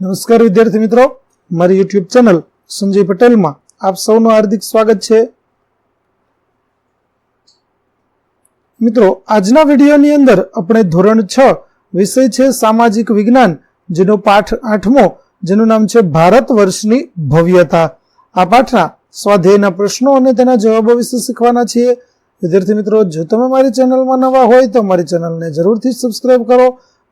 નમસ્કાર વિદ્યાર્થી મિત્રો. મારી યુટ્યુબ ચેનલ સંજય પટેલમાં આપ સૌનું હાર્દિક સ્વાગત છે. મિત્રો, આજના વિડીયોની અંદર આપણે ધોરણ છ વિષય છે સામાજિક વિજ્ઞાન, જેનો પાઠ આઠમો, જેનું નામ છે ભારત વર્ષની ભવ્યતા. આ પાઠના સ્વાધ્યાયના પ્રશ્નો અને તેના જવાબો વિશે શીખવાના છીએ. વિદ્યાર્થી મિત્રો, જો તમે મારી ચેનલમાં નવા હોય તો મારી ચેનલને જરૂરથી સબસ્ક્રાઈબ કરો.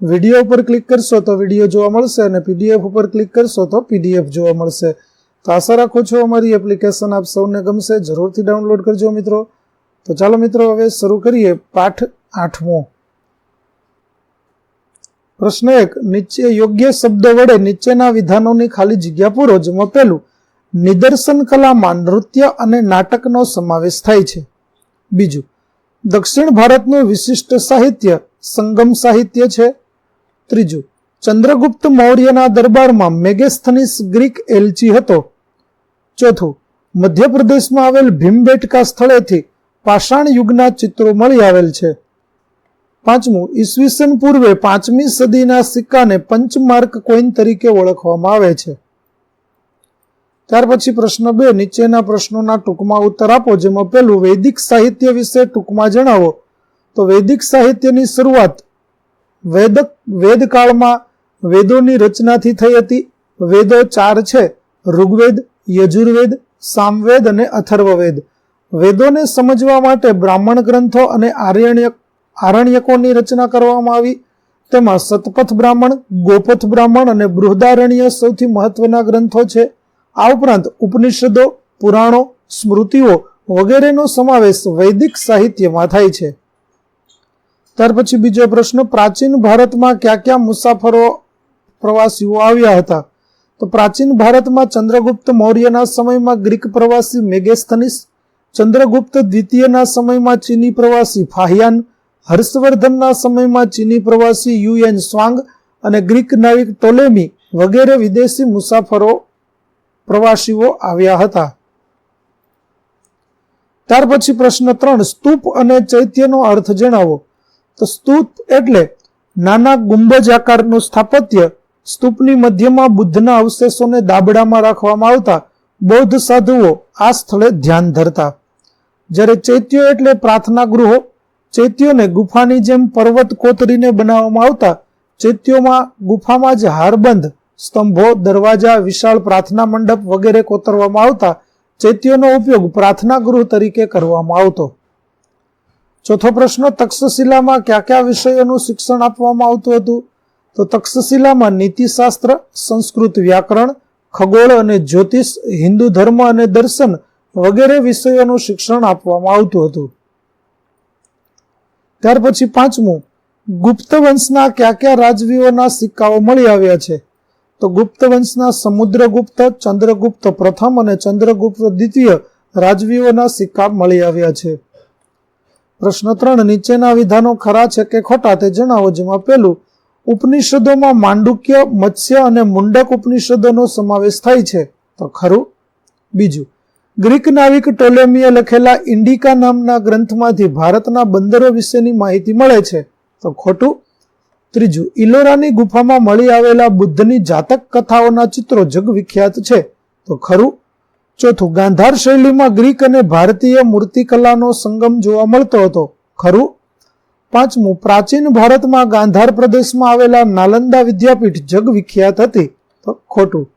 વીડિયો ઉપર ક્લિક કરશો તો વીડિયો જોવા મળશે અને પીડીએફ ઉપર ક્લિક કરશો તો પીડીએફ જોવા મળશે. તો આશા રાખું છું અમારી એપ્લિકેશન આપ સૌને ગમશે. જરૂરથી ડાઉનલોડ કરજો મિત્રો. તો ચાલો મિત્રો, હવે શરૂ કરીએ પાઠ આઠમો. પ્રશ્ન એક, નીચે યોગ્ય શબ્દ વડે નીચેના વિધાનોની ખાલી જગ્યા પૂરો જેમાં પહેલું, નિદર્શન કલામાં નૃત્ય અને નાટકનો સમાવેશ થાય છે. બીજું, દક્ષિણ ભારતનું વિશિષ્ટ સાહિત્ય સંગમ સાહિત્ય છે. ત્રીજું, ચંદ્રગુપ્ત મૌર્યના દરબારમાં મેગેસ્થનીસ ગ્રીક એલચી હતો. ચોથું, મધ્યપ્રદેશમાં આવેલ ભીમબેટકા સ્થળેથી પાષાણ યુગના ચિત્રો મળી આવેલ છે. પાંચમું, ઈસવીસન પૂર્વે પાંચમી સદીના સિક્કાને પંચમાર્ક કોઈન તરીકે ઓળખવામાં આવે છે. ત્યાર પછી પ્રશ્ન બે, નીચેના પ્રશ્નોના ટૂંકમાં ઉત્તર આપો, જેમાં પહેલું વૈદિક સાહિત્ય વિશે ટૂંકમાં જણાવો. તો વૈદિક સાહિત્યની શરૂઆત વેદ વેદકાળમાં વેદોની રચનાથી થઈ હતી. વેદો ચાર છે. ઋગ્વેદ, યજુર્વેદ, સામવેદ અને અથર્વવેદ. વેદોને સમજવા માટે બ્રાહ્મણ ગ્રંથો અને આર્યણ્ય આરણ્યકોની રચના કરવામાં આવી. તેમાં સતપથ બ્રાહ્મણ, ગોપથ બ્રાહ્મણ અને બૃહદારણ્ય સૌથી મહત્વના ગ્રંથો છે. આ ઉપરાંત ઉપનિષદો, પુરાણો, સ્મૃતિઓ વગેરેનો સમાવેશ વૈદિક સાહિત્યમાં થાય છે. ત્યાર પછી બીજો પ્રશ્ન, પ્રાચીન ભારતમાં ક્યાં ક્યાં મુસાફરો પ્રવાસીઓ આવ્યા હતા? તો પ્રાચીન ભારતમાં ચંદ્રગુપ્ત મૌર્યના સમયમાં ગ્રીક પ્રવાસી મેગેસ્થનિસ, ચંદ્રગુપ્ત દ્વિતીયના સમયમાં ચીની પ્રવાસી ફાહિયાન, હર્ષવર્ધનના સમયમાં ચીની પ્રવાસી યુએન સ્વાંગ અને ગ્રીક નાવિક ટોલેમી વગેરે વિદેશી મુસાફરો પ્રવાસીઓ આવ્યા હતા. ત્યાર પછી પ્રશ્ન ત્રણ, સ્તૂપ અને ચૈત્યનો અર્થ જણાવો. તો સ્તૂપ એટલે નાના ગુંબજ આકારનું સ્થાપત્ય સ્તૂપની મધ્યમાં બુદ્ધના અવશેષોને દાબડામાં રાખવામાં આવતા બૌદ્ધ સાધુઓ આ સ્થળે ધ્યાન ધરતા. જ્યારે ચૈત્યો એટલે પ્રાર્થના ગૃહો, ચૈત્યોને ગુફાની જેમ પર્વત કોતરીને બનાવવામાં આવતા, ચૈત્યોમાં ગુફામાં જ હારબંધ, સ્તંભો, દરવાજા, વિશાળ પ્રાર્થના મંડપ વગેરે કોતરવામાં આવતા, ચૈત્યોનો ઉપયોગ પ્રાર્થના ગૃહ તરીકે કરવામાં આવતો. ચોથો પ્રશ્ન, તક્ષશિલામાં કયા કયા વિષયોનું શિક્ષણ આપવામાં આવતું હતું? તો તક્ષશિલામાં નીતિશાસ્ત્ર, સંસ્કૃત વ્યાકરણ, ખગોળ અને જ્યોતિષ, હિન્દુ ધર્મ અને દર્શન વગેરે વિષયોનું શિક્ષણ આપવામાં આવતું હતું. ત્યાર પછી પાંચમું, ગુપ્ત વંશના કયા કયા રાજવીઓના સિક્કાઓ મળી આવ્યા છે? તો ગુપ્ત વંશના સમુદ્રગુપ્ત, ચંદ્રગુપ્ત પ્રથમ અને ચંદ્રગુપ્ત દ્વિતીય રાજવીઓના સિક્કા મળી આવ્યા છે. પ્રશ્ન ત્રણ, નીચેના વિધાનો ખરા છે કે ખોટા તે જણાવો જેમાં પહેલું, ઉપનિષદોમાં માંડુક્ય, મત્સ્ય અને મુંડક ઉપનિષદોનો સમાવેશ થાય છે. તો ખરું. બીજું, ગ્રીક નાવિક ટોલેમીએ લખેલા ઇન્ડિકા નામના ગ્રંથમાંથી ભારતના બંદરો વિશેની માહિતી મળે છે. તો ખોટું. ત્રીજું, ઇલોરાની ગુફામાં મળી આવેલા બુદ્ધની જાતક કથાઓના ચિત્રો જગવિખ્યાત છે. તો ખરું. ચોથું, ગાંધાર શૈલીમાં ગ્રીક અને ભારતીય મૂર્તિકલાનો સંગમ જોવા મળતો હતો. ખરું? પાંચમું, પ્રાચીન ભારતમાં ગાંધાર પ્રદેશમાં આવેલા નાલંદા વિદ્યાપીઠ જગવિખ્યાત હતી. તો ખોટું.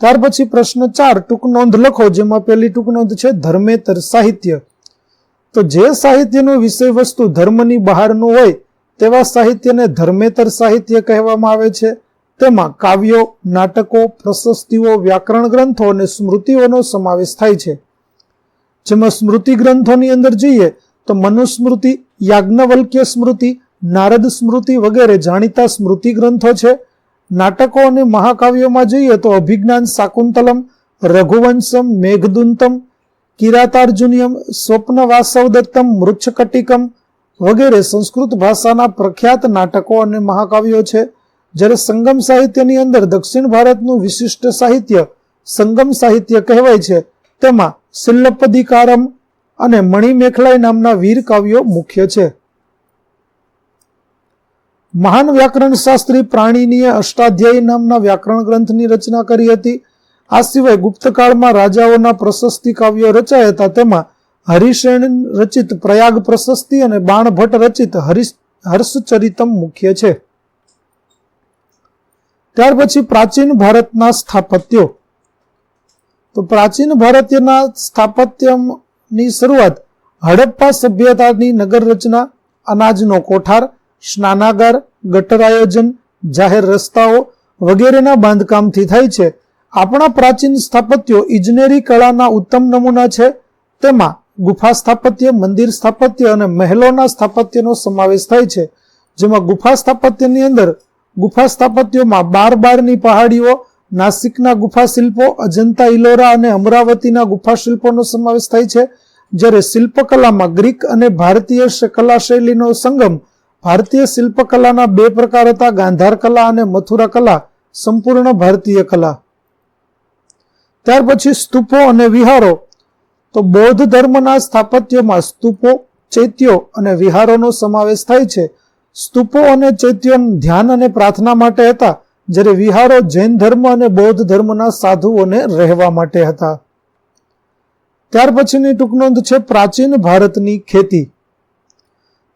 ત્યાર પછી પ્રશ્ન ચાર, ટૂંક નોંધ લખો, જેમાં પહેલી ટૂંક નોંધ છે, ધર્મેતર સાહિત્ય. તો જે સાહિત્યનો વિષય વસ્તુ ધર્મની બહારનું હોય, તેવા સાહિત્યને ધર્મેતર સાહિત્ય કહેવામાં આવે છે. તેમાં કાવ્યો, નાટકો, પ્રશસ્તિઓ, વ્યાકરણ ગ્રંથો અને સ્મૃતિઓનો સમાવેશ થાય છે. જેમાં સ્મૃતિ ગ્રંથોની અંદર જોઈએ તો મનુસ્મૃતિ, યાજ્ઞવલ્ક્ય સ્મૃતિ, નારદ સ્મૃતિ વગેરે જાણીતા સ્મૃતિ ગ્રંથો છે. નાટકો અને મહાકાવ્યોમાં જોઈએ તો અભિજ્ઞાન શાકુંતલમ, રઘુવંશમ, મેઘદુંતમ, કિરાતાર્જુનિયમ સ્વપ્નવાસવદત્તમ મૃચ્છકટિકમ વગેરે સંસ્કૃત ભાષાના પ્રખ્યાત નાટકો અને મહાકાવ્યો છે. જ્યારે સંગમ સાહિત્યની અંદર દક્ષિણ ભારતનું વિશિષ્ટ સાહિત્ય સંગમ સાહિત્ય કહેવાય છે, તેમાં સિલ્લપદિકારમ અને મણિમેખલાઈ નામના વીર કાવ્યો મુખ્ય છે. મહાન વ્યાકરણ શાસ્ત્રી પ્રાણીનીએ અષ્ટાધ્યાયી નામના વ્યાકરણ ગ્રંથની રચના કરી હતી. આ સિવાય ગુપ્તકાળમાં રાજાઓના પ્રશસ્તિ કાવ્યો રચાયા હતા. તેમાં હરિશેણ રચિત પ્રયાગ પ્રશસ્તિ અને બાણભટ્ટ રચિત હરિશ, હર્ષચરિતમ મુખ્ય છે. ત્યાર પછી પ્રાચીન ભારતના સ્થાપત્યો. તો પ્રાચીન ભારતીયના સ્થાપત્યની શરૂઆત હડપ્પા સભ્યતાની નગર રચના અનાજનો કોઠાર, સ્નાનાગાર ગટર આયોજન જાહેર રસ્તાઓ વગેરેના બાંધકામથી થાય છે. આપણા પ્રાચીન સ્થાપત્યો ઇજનેરી કળાના ઉત્તમ નમૂના છે. તેમાં ગુફા સ્થાપત્ય, મંદિર સ્થાપત્ય અને મહેલોના સ્થાપત્યનો સમાવેશ થાય છે. જેમાં ગુફા સ્થાપત્યની અંદર ગુફા સ્થાપત્યોમાં બાર બારની પહાડીઓ, નાસિકના ગુફા શિલ્પો, અજંતા ઇલોરા અને અમરાવતીના ગુફા શિલ્પોનો સમાવેશ થાય છે, જ્યારે શિલ્પકલામાં ગ્રીક અને ભારતીય કલા શૈલીનો સંગમ ભારતીય શિલ્પકલાના બે પ્રકાર હતા, ગાંધાર કલા અને મથુરા કલા, સંપૂર્ણ ભારતીય કલા. ત્યાર પછી સ્તૂપો અને વિહારો. તો બૌદ્ધ ધર્મના સ્થાપત્યોમાં સ્તૂપો, ચૈત્યો અને વિહારોનો સમાવેશ થાય છે. સ્તૂપો અને ચૈત્યો ધ્યાન અને પ્રાર્થના માટે હતા, જ્યારે વિહારો જૈન ધર્મ અને બૌદ્ધ ધર્મના સાધુઓને રહેવા માટે હતા. ત્યાર પછીની ટૂંકનોંધ છે પ્રાચીન ભારતની ખેતી.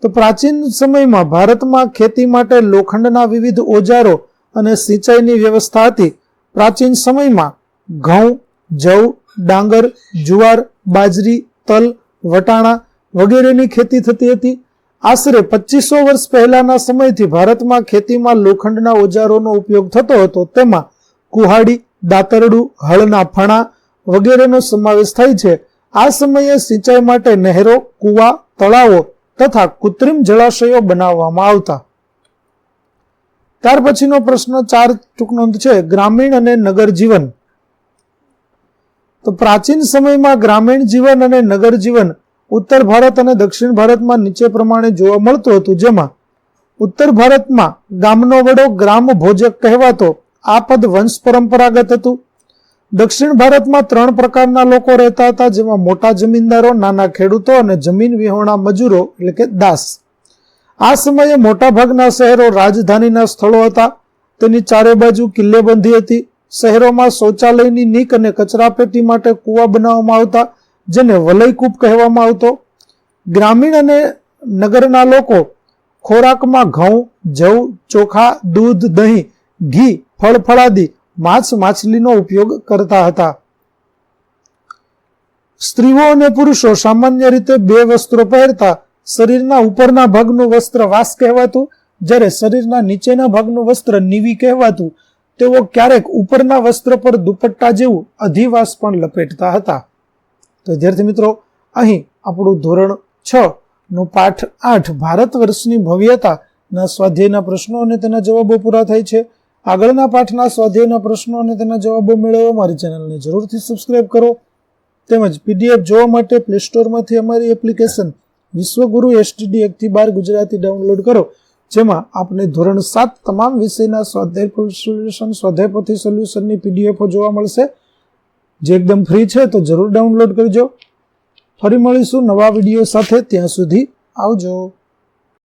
તો પ્રાચીન સમયમાં ભારતમાં ખેતી માટે લોખંડના વિવિધ ઓજારો અને સિંચાઈની વ્યવસ્થા હતી. પ્રાચીન સમયમાં ઘઉં, જવ, ડાંગર, જુવાર, બાજરી, તલ, વટાણા વગેરેની ખેતી થતી હતી. આશરે પચીસો વર્ષ પહેલાના સમયથી ભારતમાં ખેતીમાં લોખંડના ઓજારોનો ઉપયોગ થતો હતો. તેમાં કુહાડી, દાતરડું, હળના ફણા વગેરેનો સમાવેશ થાય છે. આ સમયે સિંચાઈ માટે નહેરો, કુવા, તળાવો તથા કૃત્રિમ જળાશયો બનાવવામાં આવતા. ત્યાર પછીનો પ્રશ્ન ચાર ટૂંકનોંધ છે. ગ્રામીણ અને નગર જીવન. તો પ્રાચીન સમયમાં ગ્રામીણ જીવન અને નગર જીવન ઉત્તર ભારત અને દક્ષિણ ભારતમાં નીચે પ્રમાણે જોવા મળતું હતું, જેમાં ઉત્તર ભારતમાં ગામનો વડો ગ્રામ ભોજક કહેવાતો આ પદ વંશ પરંપરાગત હતું. દક્ષિણ ભારતમાં ત્રણ પ્રકારના લોકો રહેતા હતા, જેમાં મોટા જમીનદારો, નાના ખેડૂતો અને જમીન વિહોણા મજૂરો, એટલે કે દાસ. આ સમયે મોટાભાગના શહેરો રાજધાનીના સ્થળો હતા. તેની ચારે બાજુ કિલ્લેબંધી હતી. શહેરોમાં શૌચાલયની નીક અને કચરાપેટી માટે કૂવા બનાવવામાં આવતા. જેને વલયકૂપ કહેવામાં આવતો, ગ્રામીણ અને નગરના લોકો ખોરાકમાં ઘઉં, જવ, ચોખા, દૂધ, દહીં, ઘી, ફળ ફળાદી માછલીનો ઉપયોગ કરતા હતા. સ્ત્રીઓ અને પુરુષો સામાન્ય રીતે બે વસ્ત્રો પહેરતા શરીરના ઉપરના ભાગનું વસ્ત્ર વાસ કહેવાતું, જ્યારે શરીરના નીચેના ભાગનું વસ્ત્ર નીવી કહેવાતું, તેઓ ક્યારેક ઉપરના વસ્ત્ર પર દુપટ્ટા જેવું અધિવાસ પણ લપેટતા હતા. તો વિદ્યાર્થી મિત્રો, અહીં આપણું ધોરણ છ નું પાઠ આઠ ભારત વર્ષની ભવ્યતાના સ્વાધ્યાયના પ્રશ્નો અને તેના જવાબો પૂરા થાય છે. આગળના પાઠના સ્વાધ્યાયના પ્રશ્નો અને તેના જવાબો મેળવવા મારી ચેનલને જરૂરથી સબસ્ક્રાઇબ કરો. તેમજ પીડીએફ જોવા માટે પ્લે સ્ટોરમાંથી અમારી એપ્લિકેશન વિશ્વગુરુ એસટીડી એકથી બાર ગુજરાતી ડાઉનલોડ કરો. જેમાં આપને ધોરણ સાત તમામ વિષયના સ્વાધ્યાય સોલ્યુશન સ્વાધ્યાયપોથી સોલ્યુશનની પીડીએફો જોવા મળશે. જે એકદમ ફ્રી છે તો જરૂર ડાઉનલોડ કરજો. ફરી મળીશું નવા વીડિયો સાથે. ત્યાં સુધી આવજો.